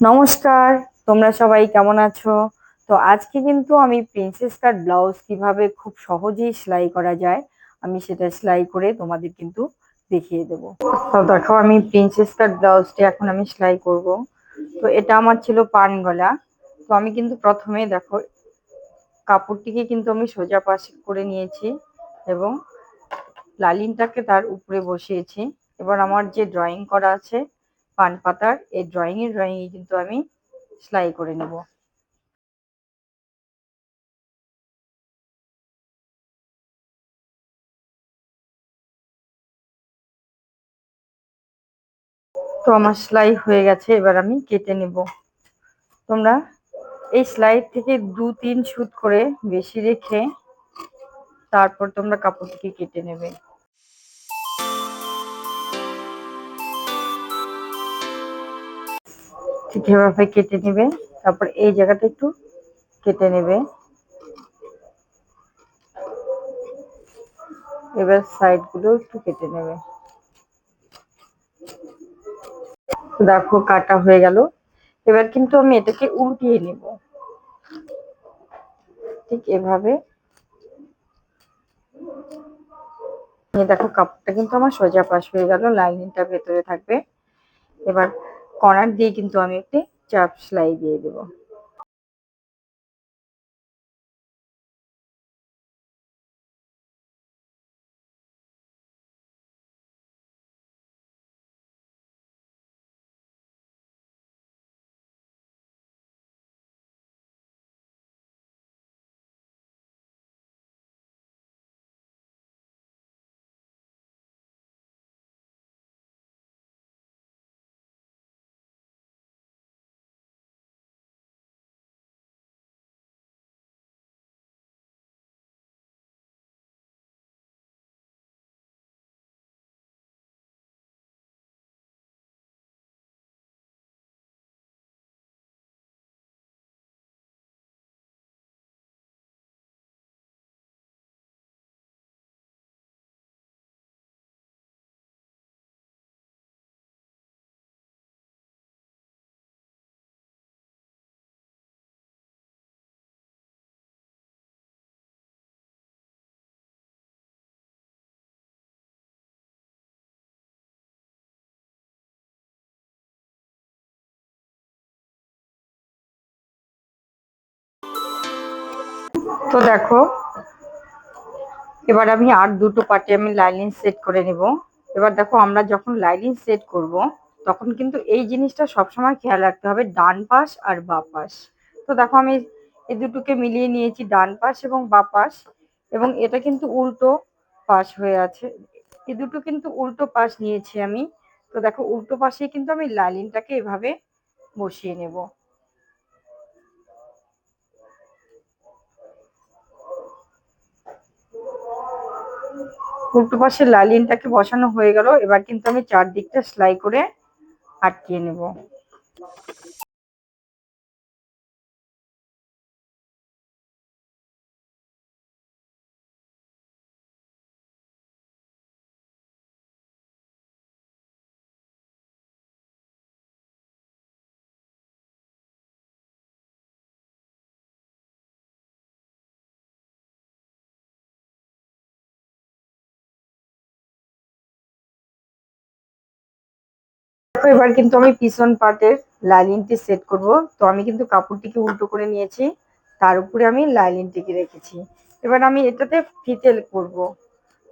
নমস্কার, তোমরা সবাই কেমন আছো? তো আজকে কিন্তু আমি প্রিন্সেস কাট ব্লাউজ কীভাবে খুব সহজেই সেলাই করা যায়, আমি সেটা সেলাই করে তোমাদের কিন্তু দেখিয়ে দেবো। তো দেখো, আমি প্রিন্সেস কাট ব্লাউজটি এখন আমি সেলাই করব। তো এটা আমার ছিল পান গলা। তো আমি কিন্তু প্রথমে দেখো, কাপড়টিকে কিন্তু আমি সোজা পাশে করে নিয়েছি এবং লালিনটাকে তার উপরে বসিয়েছি। এবার আমার যে ড্রয়িং করা আছে পান পাতার এই ড্রয়িং এর ড্রয়িং কিন্তু আমি সেলাই করে নেব। তো আমার সেলাই হয়ে গেছে, এবার আমি কেটে নেব। তোমরা এই সেলাই থেকে দু তিন সুত করে বেশি রেখে তারপর তোমরা কাপড়টিকে কেটে নেবে। ঠিক এভাবে কেটে নেবে, তারপর এই জায়গাটা একটু কেটে নেবে। এবার সাইডগুলো একটু কেটে নেবে। দেখো, কাটা হয়ে গেল। এবার কিন্তু আমি এটাকে উল্টিয়ে নেব। ঠিক এভাবে। দেখো কাপড়টা কিন্তু আমার সোজা পাশ হয়ে গেল, লাইনিংটা ভেতরে থাকবে। এবার কর্নার দিয়ে কিন্তু আমি একটি চাপ সেলাই দিয়ে দেবো। তো দেখো, এবার আমি আর দুটো পার্টে আমি লাইনিং সেট করে নেব। এবার দেখো, আমরা যখন লাইনিং সেট করব, তখন কিন্তু এই জিনিসটা সবসময় খেয়াল রাখতে হবে, ডান পাশ আর বা পাশ। তো দেখো, আমি এই দুটোকে মিলিয়ে নিয়েছি, ডান পাশ এবং বা পাশ, এবং এটা কিন্তু উল্টো পাশ হয়ে আছে। এই দুটো কিন্তু উল্টো পাশ নিয়েছি আমি। তো দেখো, উল্টো পাশে কিন্তু আমি লাইনিংটাকে এভাবে বসিয়ে নেব। উল্টো পাশে লালিনটাকে বসানো হয়ে গেল। এবার কিন্তু আমি চারদিকটা সেলাই করে আটকিয়ে নেব। এবার কিন্তু আমি পিছন পার্টের লাইলিনটি সেট করব। তো আমি কিন্তু কাপড়টিকে উল্টো করে নিয়েছি, তার উপরে আমি লাইলিনটিকে রেখেছি। এবার আমি এটাতে ফিতে করব।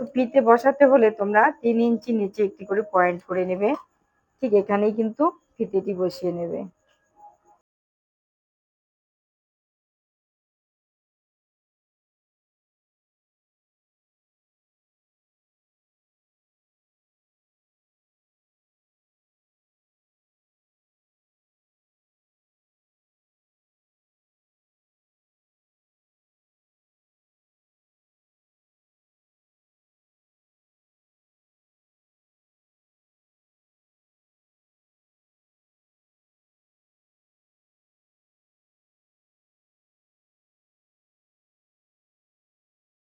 তো ফিতে বসাতে হলে তোমরা তিন ইঞ্চি নিচে একটি করে পয়েন্ট করে নেবে। ঠিক এখানেই কিন্তু ফিতেটি বসিয়ে নেবে।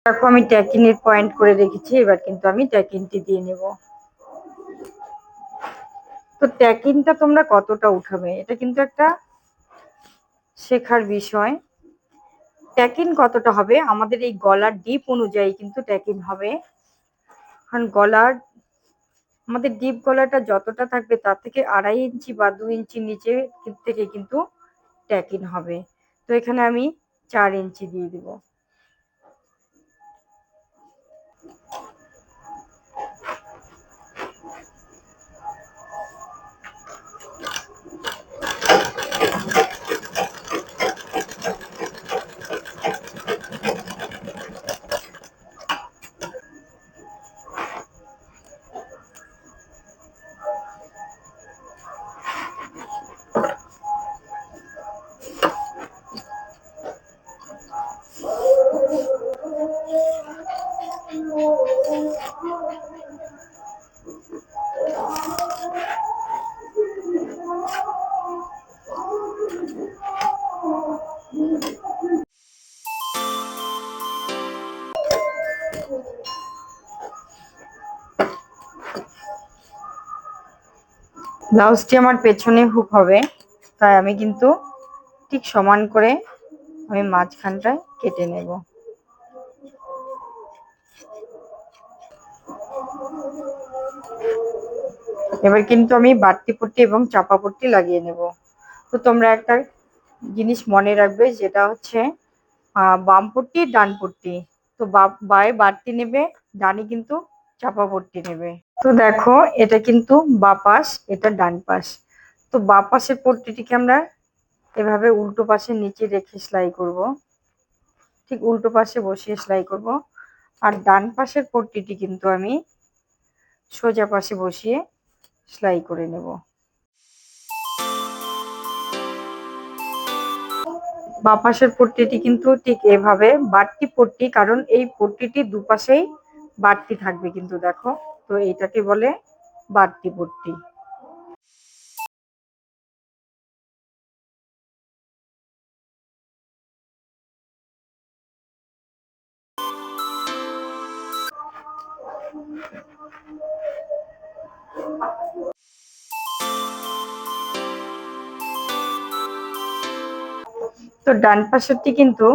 দেখো, আমি ট্যাকিনের পয়েন্ট করে রেখেছি, এবার কিন্তু আমি ট্যাকিনটি দিয়ে নেব। তো ট্যাকিংটা তোমরা কতটা উঠাবে? এটা কিন্তু একটা শেখার বিষয়। ট্যাকিং কতটা হবে? আমাদের এই গলার ডিপ অনুযায়ী কিন্তু ট্যাকিং হবে। কারণ গলার, আমাদের ডিপ গলাটা যতটা থাকবে তার থেকে আড়াই ইঞ্চি বা দু ইঞ্চি নিচে থেকে কিন্তু ট্যাকিং হবে। তো এখানে আমি চার ইঞ্চি দিয়ে দিব। ব্লাউজটি আমার পেছনে হুক হবে, তাই আমি কিন্তু ঠিক সমান করে আমি মাঝখানটায় কেটে নেব। এবার কিন্তু আমি বাড়তি পট্টি এবং চাপা পট্টি লাগিয়ে নেব। তো তোমরা একটা জিনিস মনে রাখবে, যেটা হচ্ছে বাম পট্টি, ডান পট্টি। তো বায়ে বাড়তি নেবে, ডানে কিন্তু চাপা পট্টি নেবে। তো দেখো, এটা কিন্তু বা পাশ এটা ডান পাশ। তো বা পাশের পট্টিটিকে আমরা এভাবে উল্টো পাশে নিচে রেখে সেলাই করব। ঠিক উল্টো পাশে বসিয়ে সেলাই করব। আর ডান পাশের পট্টিটি কিন্তু আমি সোজা পাশে বসিয়ে সেলাই করে নেব। বা পাশের পট্টিটি কিন্তু ঠিক এভাবে বাড়তি পট্টি, কারণ এই পট্টিটি দুপাশেই বাড়তি থাকবে কিন্তু দেখো। তো এইটাকে বলে বাড়তি পট্টি তো ডান পাশেরটি কিন্তু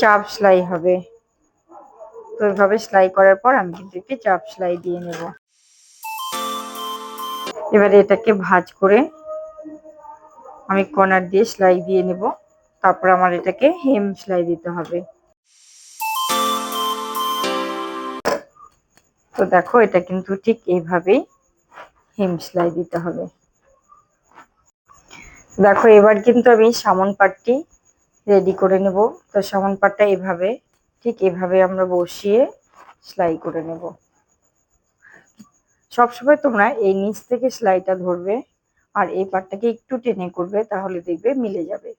চাপ সেলাই হবে। তো সেলাই করার পর আমি কিন্তু একটি চাপ সেলাই দিয়ে নেব। এবারে এটাকে ভাজ করে আমি কর্নার দিয়ে সেলাই দিয়ে নেব। তারপর আমার এটাকে হেম সেলাই দিতে হবে। তো দেখো, এটা কিন্তু ঠিক এইভাবেই হেম সেলাই দিতে হবে। দেখো, এবার কিন্তু আমি সামন পাটটি রেডি করে নেব। তো সামন পাটটা এভাবে ঠিক এভাবে আমরা বসিয়ে সেলাই করে নেব। সবসময় তোমরা এই নিচ থেকে সেলাইটা ধরবে আর এই পাটটাকে একটু টেনে করবে, তাহলে দেখবে মিলে যাবে।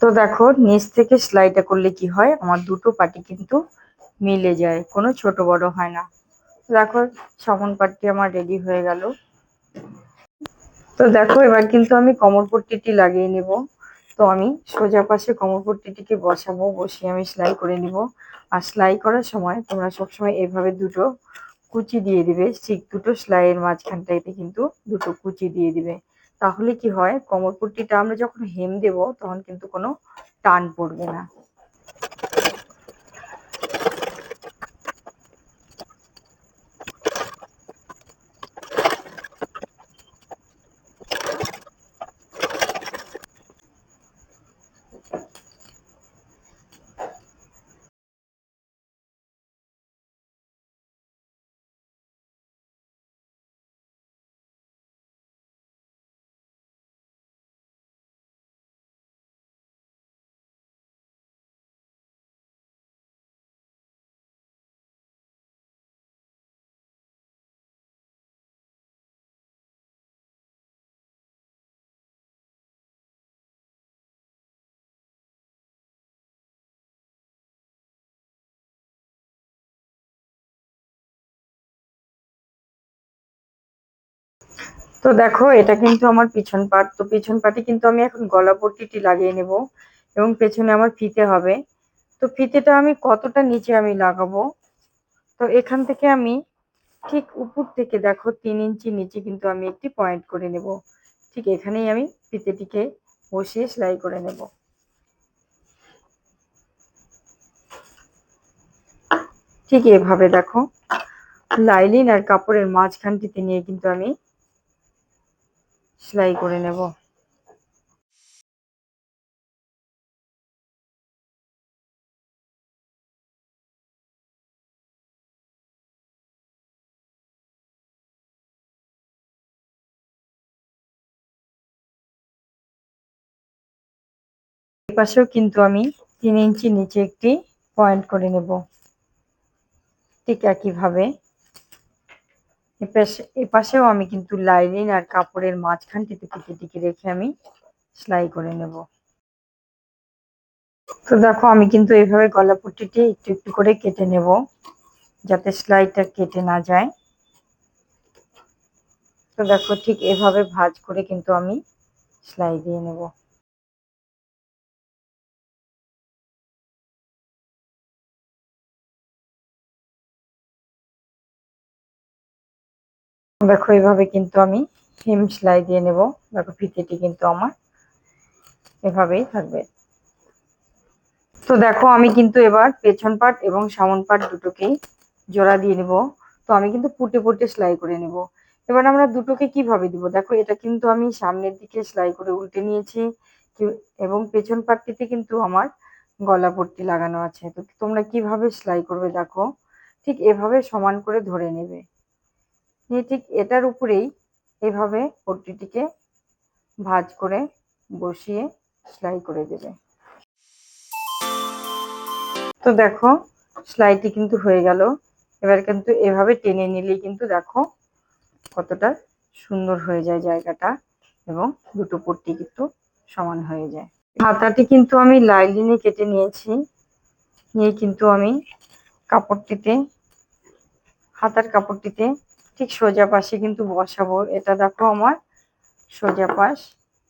তো দেখো, নিচ থেকে সেলাইটা করলে কি হয়? আমার দুটো পাটি কিন্তু মিলে যায়, কোনো ছোট বড় হয় না। দেখো, সমান পাটটি আমার রেডি হয়ে গেল। তো দেখো, এবার কিন্তু আমি কমর পট্টিটি লাগিয়ে নেব। তো আমি সোজা পাশে কমর পট্টিটিকে বসাবো, বসিয়ে আমি সেলাই করে নিব। আর সেলাই করার সময় তোমরা সবসময় এভাবে দুটো কুচি দিয়ে দিবে। ঠিক দুটো সেলাইয়ের মাঝখানটাইতে কিন্তু দুটো কুচি দিয়ে দিবে। তাহলে কি হয়? কোমর পট্টিটা আমরা যখন হেম দেব, তখন কিন্তু কোনো টান পড়বে না। তো দেখো, এটা কিন্তু আমার পিছন পাট। তো পিছন পাটে কিন্তু আমি এখন গলা পট্টিটি লাগিয়ে নেব এবং পেছনে আমার ফিতে হবে। তো ফিতেটা আমি কতটা নিচে আমি লাগাবো? তো এখান থেকে আমি ঠিক উপর থেকে দেখো, তিন ইঞ্চি নিচে কিন্তু আমি একটি পয়েন্ট করে নেব। ঠিক এখানেই আমি ফিতেটিকে বসিয়ে সেলাই করে নেব। ঠিক এভাবে দেখো, লাইলিন আর কাপড়ের মাঝখানটিতে নিয়ে কিন্তু আমি সেলাই করে নেব। পাশেও কিন্তু আমি তিন ইঞ্চি নিচে একটি পয়েন্ট করে নেব। ঠিক একইভাবে। এপাশেও আমি কিন্তু লাইনিং আর কাপড়ের মাঝখানটিতে টিকে টিকে রেখে আমি সেলাই করে নেব। তো দেখো, আমি কিন্তু এইভাবে গলা পট্টিটি একটু একটু করে কেটে নেব, যাতে সেলাইটা কেটে না যায়। তো দেখো, ঠিক এভাবে ভাজ করে কিন্তু আমি সেলাই দিয়ে নেব। দেখো, এইভাবে কিন্তু আমি হেম সেলাই দিয়ে নেব। দেখো, ফিতেটি কিন্তু আমার এভাবেই থাকবে। তো দেখো, আমি কিন্তু এবার পেছন পাট এবং সামন পাট দুটোকেই জোড়া দিয়ে নেব। তো আমি কিন্তু পুটে পুটে সেলাই করে নেব। এবার আমরা দুটোকে কীভাবে দিব? দেখো, এটা কিন্তু আমি সামনের দিকে সেলাই করে উল্টে নিয়েছি। এবং পেছন পাটটিতে কিন্তু আমার গলা পট্টি লাগানো আছে। তো তোমরা কীভাবে সেলাই করবে দেখো? ঠিক এভাবে সমান করে ধরে নেবে। নিয়ে ঠিক এটার উপরেই এভাবে পট্টিটিকে ভাজ করে বসিয়ে সেলাই করে দেবে। তো দেখো, সেলাইটি কিন্তু হয়ে গেল। এবার কিন্তু এভাবে টেনে নিলেই কিন্তু দেখো কতটা সুন্দর হয়ে যায় জায়গাটা এবং দুটো পট্টি কিন্তু সমান হয়ে যায়। হাতাটি কিন্তু আমি লাইলিনে কেটে নিয়েছি। নিয়ে কিন্তু আমি কাপড়টিতে, হাতার কাপড়টিতে ঠিক সোজা পাশে কিন্তু বসাবো। এটা দেখো আমার সোজা পাশ।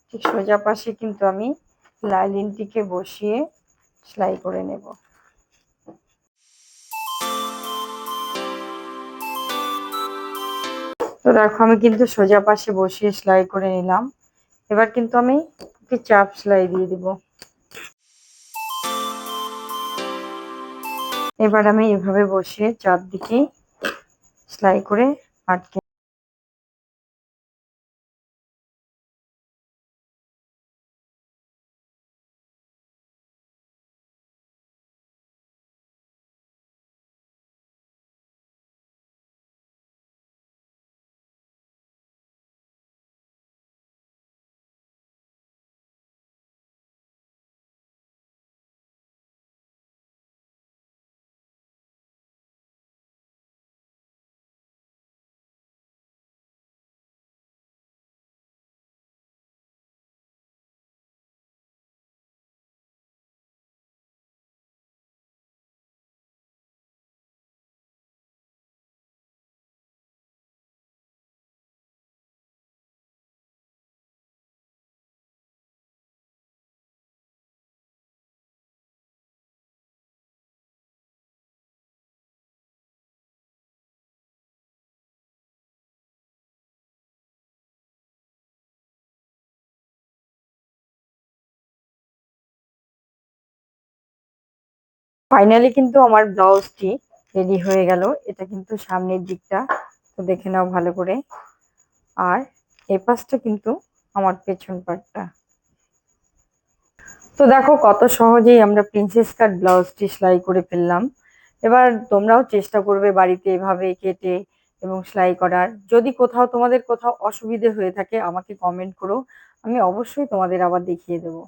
ঠিক সোজা পাশে কিন্তু আমি লাইলিনটিকে বসিয়ে সেলাই করে নেব। তো দেখো আমি কিন্তু সোজা পাশে বসিয়ে সেলাই করে নিলাম। এবার কিন্তু আমি একটি চাপ সেলাই দিয়ে দিব। এবার আমি এভাবে বসিয়ে চারদিকে সেলাই করে আটকে ফাইনালি কিন্তু আমার ব্লাউজটি রেডি হয়ে গেল। এটা কিন্তু সামনের দিকটা, তো দেখে নাও ভালো করে। আর এ পাশটা কিন্তু আমার পেছন পাটটা। তো দেখো কত সহজেই আমরা প্রিন্সেস কাট ব্লাউজটি সেলাই করে ফেললাম। এবার তোমরাও চেষ্টা করবে বাড়িতে এভাবে কেটে এবং সেলাই করার। যদি কোথাও তোমাদের কোথাও অসুবিধে হয়ে থাকে, আমাকে কমেন্ট করো। আমি অবশ্যই তোমাদের আবার দেখিয়ে দেবো।